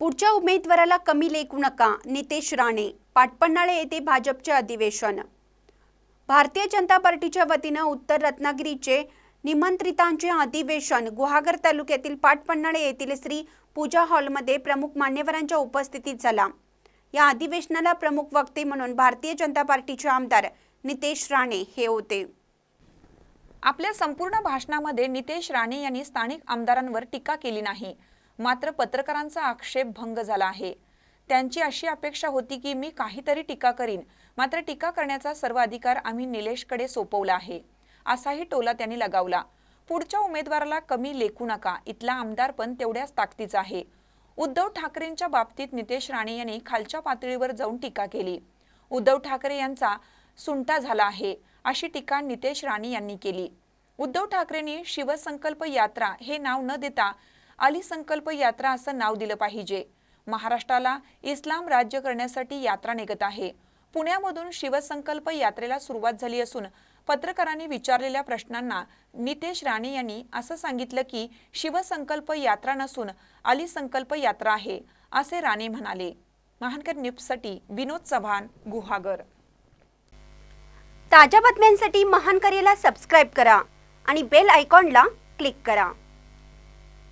पुढच्या उमेदवाराला कमी लेखू नका नितेश राणे पाटपन्हाळे येथे भाजपचे अधिवेशन. भारतीय जनता पार्टीच्या वतीनं उत्तर रत्नागिरीचे निमंत्रितांचे अधिवेशन. गुहागर तालुक्यातील पाटपन्हाळे येथील श्री पूजा हॉलमध्ये प्रमुख मान्यवरांच्या उपस्थितीत झाला. या अधिवेशनाला प्रमुख वक्ते म्हणून भारतीय जनता पार्टीचे आमदार नितेश राणे हे होते. आपल्या संपूर्ण भाषणामध्ये नितेश राणे यांनी स्थानिक आमदारांवर टीका केली नाही. मात्र पत्रकारांचा आक्षेप भंग झाला आहे. त्यांची अशी अपेक्षा होती की मी काहीतरी टीका करीन. मात्र टीका करण्याचा सर्व अधिकार आम्ही निलेशकडे सोपवला आहे असाही टोला त्यांनी लगावला. पुढच्या उमेदवाराला कमी लेखू नका इथला आमदार पण तेवढ्याच ताकदीचा आहे. उद्धव ठाकरेंच्या बाबतीत नितेश राणे यांनी खालच्या पातळीवर जाऊन टीका केली. उद्धव ठाकरे यांचा सुंटा झाला आहे अशी टीका नितेश राणे यांनी केली. उद्धव ठाकरेंनी शिवसंकल्प यात्रा हे नाव न देता अली संकल्प यात्रा असं नाव दिलं पाहिजे. महाराष्ट्राला इस्लाम राज्य करण्यासाठी यात्रा निघत आहे. पुण्यामधून शिवसंकल्प यात्रेला सुरुवात झाली असून पत्रकारांनी विचारलेल्या प्रश्नांना नितेश राणे यांनी असं सांगितलं की शिवसंकल्प यात्रा नसून अली संकल्प यात्रा आहे असे राणे म्हणाले. महानकर न्यूजसाठी विनोद चव्हाण गुहागर. ताज्या बातम्यांसाठी महानकरेला सबस्क्राईब करा आणि बेल आयकॉनला क्लिक करा.